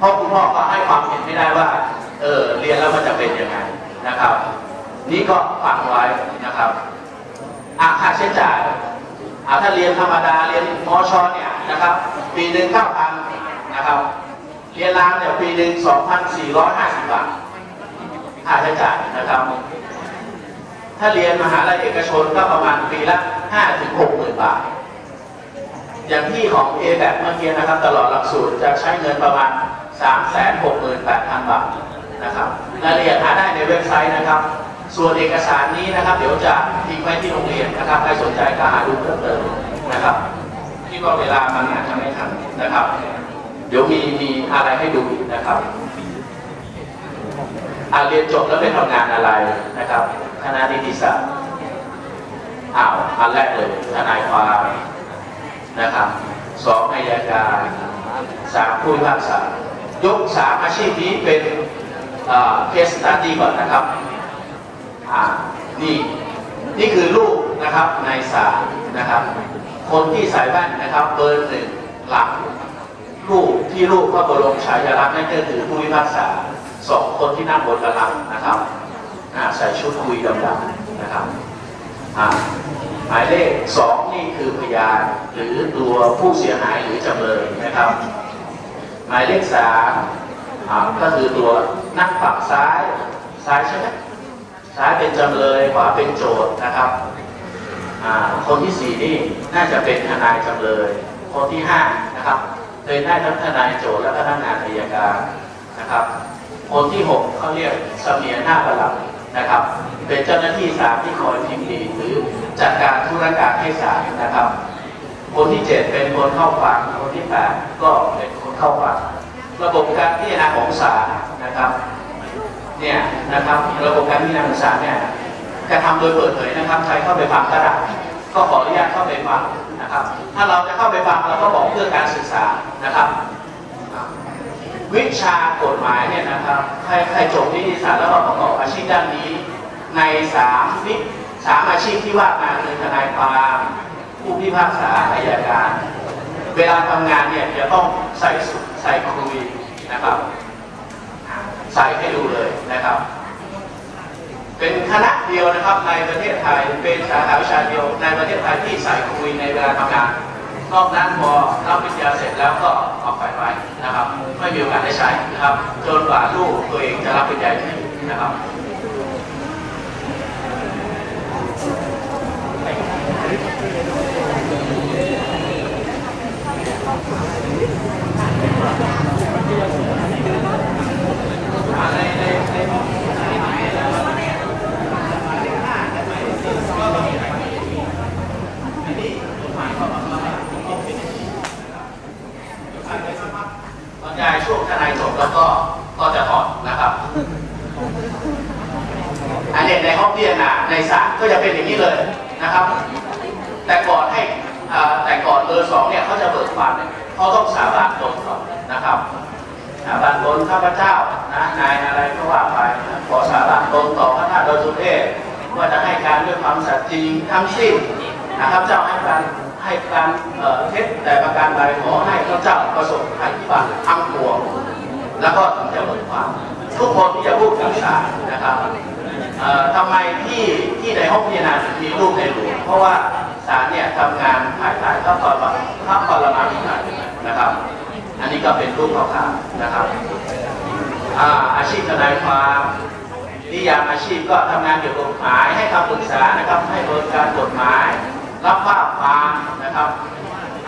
พราะคุณพ่อก็ให้ความเห็นไม่ได้ว่า เออเรียนแล้วมันจะเป็นยังไงนะครับ นี่ก็ฟังไว้นะครับอะค่าใช้จ่ายอะถ้าเรียนธรรมดาเรียนมชเนี่ยนะครับ ปีหนึ่งเก้าพันนะครับ เรียนรามเนี่ยปีหนึ่งสองพันสี่ร้อยห้าสิบบาทค่าใช้จ่ายนะครับ ถ้าเรียนมหาลัยเอกชนก็ประมาณปีละห้าถึงหกหมื่นบาท อย่างที่ของ A แบบเมื่อกี้นะครับ ตลอดหลักสูตรจะใช้เงินประมาณ 3 6 8 0 0 0 บาทนะครับรายละเอียดหาได้ในเว็บไซต์นะครับ ส่วนเอกสารนี้นะครับ เดี๋ยวจะทิ้งไว้ที่โรงเรียนนะครับใครสนใจก็หาดูเพิ่มเติมนะครับคิดว่าเวลามันอาจจะไม่ทันนะครับ เดี๋ยวมีมีอะไรให้ดูนะครับอาเรียนจบแล้วไปทำงานอะไรนะครับ คณะนิติศาสตร์อ้าวอันแรกเลยทนายความนะครับสองอายการสามผู้พิพากษา ยกสามอาชีพนี้เป็นเคสตัดดี้ก่อนนะครับนี่นี่คือรูปนะครับในศาลนะครับ คนที่ใส่แว่นนะครับเบอร์หนึ่งหลังรูปที่รูปพระบรมฉายาลักษณ์นั่นก็คือผู้พิพากษาสองคนที่นั่งบนบัลลังนะครับใส่ชุดคุยดำๆนะครับหมายเลขสองนี่คือพยานหรือตัวผู้เสียหายหรือจำเลยนะครับ หมายเลขสามก็คือตัวนั่งฝั่งซ้ายซ้ายใช่ไหมซ้ายเป็นจำเลยขวาเป็นโจทย์นะครับคนที่สี่นี่น่าจะเป็นทนายจำเลย คนที่ห้านะครับเป็นได้ทั้งทนายโจทย์และก็พนักงานอัยการนะครับ คนที่หกเขาเรียกเสมียนหน้าประหลัดนะครับ เป็นเจ้าหน้าที่ศาลที่คอยพิมพ์ดีหรือจัดการธุรการให้ศาลนะครับ คนที่เจ็ดเป็นคนเข้าฟังคนที่แปดก็เป็นคน เข้าฟังระบบการพิจารณาของศาลนะครับเนี่ยนะครับระบบการพิจารณาของศาลเนี่ยกระทำโดยเปิดเผยนะครับใครเข้าไปฟังก็ได้ก็ขออนุญาตเข้าไปฟังนะครับ ถ้าเราจะเข้าไปฟังเราก็บอกเพื่อการศึกษานะครับ วิชากฎหมายเนี่ยนะครับใครใครจบนิติศาสตร์แล้วก็ประกอบอาชีพด้านนี้ ในสามวิสามอาชีพที่ว่ามาคือทนายความผู้พิพากษาอายการ เวลาทำงานเนี่ยจะต้องใส่สุดใส่คุยนะครับ ใส่ให้ดูเลยนะครับ เป็นคณะเดียวนะครับในประเทศไทยเป็นสาขาวิชาเดียวในประเทศไทยที่ใส่คุยในเวลาทำงานนอกนั้นพอรับปริญญาเสร็จแล้วก็ออกไปไว้นะครับ ไม่มีโอกาสได้ใช้นะครับ จนกว่าลูกตัวเองจะรับปริญญาที่นะครับ ตอนยายช่วงทนายจบแล้วก็ก็จะถอดนะครับ อันเนี้ในห้องพิจารณาในศาลก็จะเป็นอย่างนี้เลยนะครับ แต่ก่อนให้ แต่ก่อนเบอร์สองเนี่ยเขาจะเบิกความเขาต้องสาบานตนก่อนนะครับสาบานตนข้าพเจ้านะนายอะไรก็ว่าไปขอสาบานตนต่อพระธาตุดอยสุเทพว่าจะให้การด้วยความสัตย์จริงทั้งสิ้นนะครับเจ้าให้การให้การเท็จแต่ประการใดขอให้พระเจ้าประสบภัยพิบัติทั้งปวงแล้วก็ถึงจะเบิกความทุกคนที่จะพูดถึงศาลนะครับ ทำไมที่ที่ในห้องพิจารณาถึงมีรูปในหลวงเพราะว่าศาลเนี่ยทำงานภายใต้พระปรมาพระปรมาภิไธยนะครับ อันนี้ก็เป็นรูปข่าวนะครับอาชีพทนายความนิยามอาชีพก็ทำงานเกี่ยวกับกฎหมายให้คำปรึกษานะครับให้บริการกฎหมาย รับภาพความนะครับ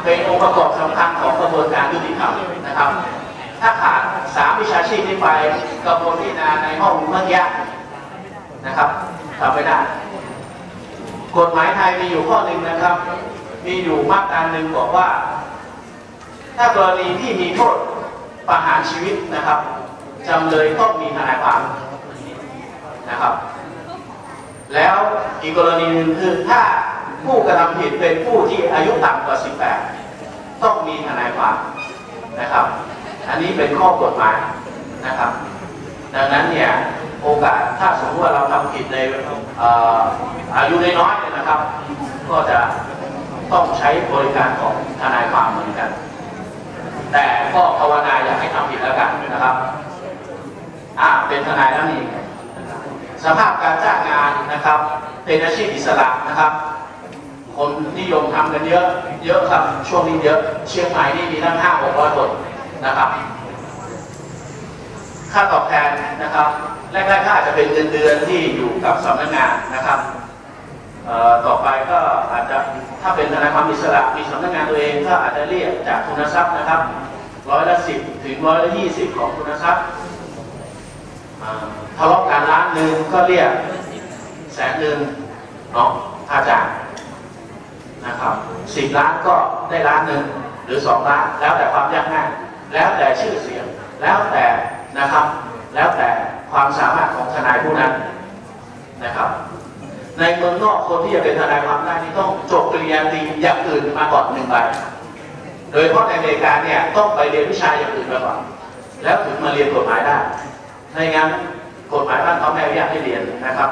เป็นองค์ประกอบสำคัญของกระบวนการยุติธรรมนะครับ ถ้าขาดสามวิชาชีพนี้ไปกระบวนพิจารณาในห้องเมื่อกี้ นะครับทำไม่ได้กฎหมายไทยมีอยู่ข้อหนึ่งนะครับ มีอยู่มาตราหนึ่งบอกว่า ถ้ากรณีที่มีโทษประหารชีวิตนะครับจำเลยต้องมีทนายความนะครับ แล้วอีกกรณีหนึ่งคือถ้าผู้กระทำผิดเป็นผู้ที่อายุต่ำกว่า 18 ต้องมีทนายความนะครับ อันนี้เป็นข้อกฎหมายนะครับ ในอายุน้อยๆเนี่ยนะครับ ก็จะต้องใช้บริการของทนายความเหมือนกัน แต่ก็ภาวนาอย่าให้ทำผิดแล้วกันนะครับอ่าเป็นทนายแล้วนี่สภาพการจ้างงานนะครับ เป็นอาชีพอิสระนะครับ คนนิยมทำกันเยอะเยอะครับช่วงนี้เยอะเชียงใหม่นี่มีตั้งห้าหกร้อยคนนะครับ ค่าตอบแทนนะครับ แรกๆก็อาจจะเป็นเงินเดือนที่อยู่กับสำนักงานนะครับต่อไปก็อาจจะถ้าเป็นธนาคารอิสระมีสำนักงานตัวเองก็อาจจะเรียกจากทุนทรัพย์นะครับร้อยละสิบถึงร้อยละยี่สิบของทุนทรัพย์ทะเลาะกันล้านหนึ่งก็เรียกแสนหนึ่งเนาะค่าจ้างนะครับสิบล้านก็ได้ล้านหนึ่งหรือสองล้าน แล้วแต่ความยากง่ายแล้วแต่ชื่อเสียงแล้วแต่นะครับ แล้วแต่ ความสามารถของทนายผู้นั้นนะครับ ในเมืองนอกคนที่จะเป็นทนายความได้นี่ต้องจบปริญญาตรีอย่างอื่นมาก่อนหนึ่งใบโดยเฉพาะในอเมริกาเนี่ยต้องไปเรียนวิชาอย่างอื่นมาก่อนแล้วถึงมาเรียนกฎหมายได้ไม่งั้นกฎหมายบ้านเขาไม่อนุญาตให้เรียนนะครับ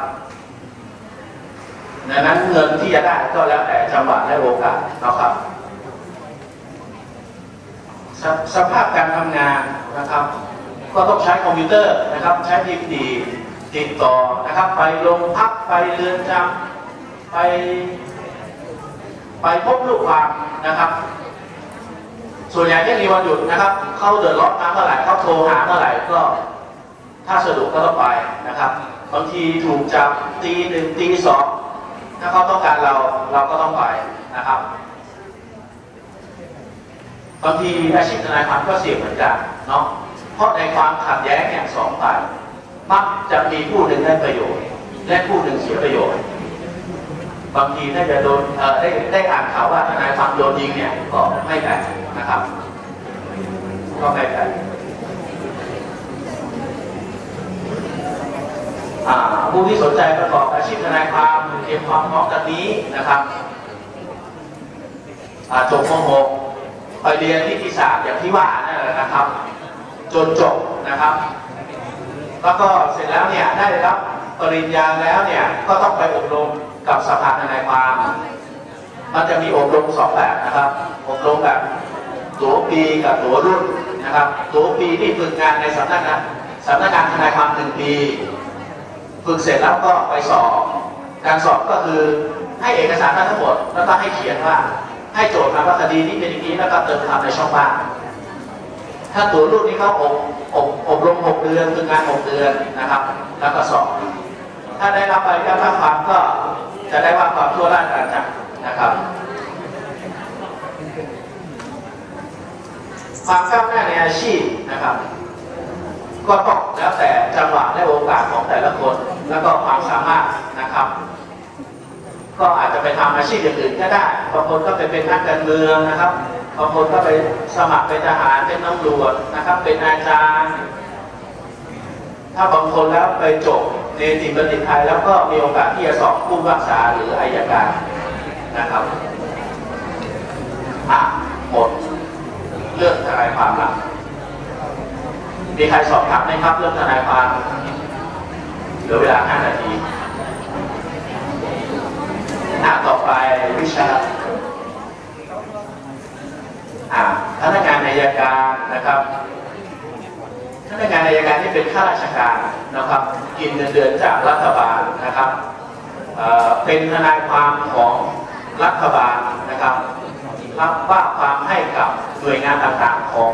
ดังนั้นเงินที่จะได้ก็แล้วแต่จังหวะและโอกาสนะครับสสภาพการทำงานนะครับ ก็ต้องใช้คอมพิวเตอร์นะครับ ใช้ทีมดีติดต่อนะครับ ไปโรงพักไปเรือนจำไป ไปพบลูกความนะครับ ส่วนใหญ่ที่มีวันหยุดนะครับ เขาเดือดร้อนมาเมื่อไหร่เขาโทรหาเมื่อไหร่ก็ ถ้าสะดวกก็ต้องไปนะครับบางทีถูกจับตีหนึ่งตีสองถ้าเขาต้องการเราเราก็ต้องไปนะครับบางทีอาชีพทนายความก็เสี่ยงเหมือนกันเนาะ เพราะในความขัดแย้งเนี่ยสองฝ่ายมักจะมีผู้หนึ่งได้ประโยชน์ และผู้หนึ่งเสียประโยชน์ บางทีถ้าจะโดนได้ได้อ่านข่าวว่าทนายความโดนยิงเนี่ยก็ไม่แปลกนะครับ ก็ไม่แปลกอ่ผู้ที่สนใจประกอบอาชีพทนายความเตรียมความพร้อมกันนี้นะครับจบม .6 ไปเรียนที่ที่สามอย่างที่ว่านั่นแหละนะครับ จนจบนะครับ แล้วก็เสร็จแล้วเนี่ยได้รับปริญญาแล้วเนี่ยก็ต้องไปอบรมกับสภาทนายความมันจะมีอบรมสองแบบนะครับ อบรมแบบตัวปีกับตัวรุ่นนะครับ ตัวปีนี่ฝึกงานในสำนักงานสำนักงานทนายความหนึ่งปี ฝึกเสร็จแล้วก็ไปสอบ การสอบก็คือให้เอกสารมาทั้งหมด แล้วก็ให้เขียนว่า ให้โจทย์มาว่าคดีนี้เป็นอย่างนี้แล้วก็เติมคำในช่องว่าง ถ้าตัวรุ่นนี้เขาอบอบอบรมหกเดือนฝึกงานหกเดือนนะครับ แล้วก็สอบ ถ้าได้รับใบรับความก็จะได้ว่าความทั่วราชอาณาจักรนะครับ ความก้าวหน้าในอาชีพนะครับ ก็ต้องแล้วแต่จังหวะและโอกาสของแต่ละคน แล้วก็ความสามารถนะครับก็อาจจะไปทำอาชีพอย่างอื่นก็ได้ บางคนก็ไปเป็นนักการเมืองนะครับ บางคนก็ไปสมัครเป็นทหารเป็นตำรวจนะครับ เป็นอาจารย์ ถ้าบางคนแล้วไปจบในติบัณฑิตไทยแล้วก็มีโอกาสที่จะสอบผู้รักษาหรืออายการนะครับอะหมดเรื่องทนายความละมีใครสอบถามไหมครับ เรื่องทนายความเหลือเวลา 5 นาทีหน้าต่อไปวิชา พนักงานอายการนะครับพนักงานอายการที่เป็นข้าราชการนะครับ กินเงินเดือนจากรัฐบาลนะครับเอ่อเป็นทนายความของรัฐบาลนะครับ รับว่าความให้กับหน่วยงานต่างๆของ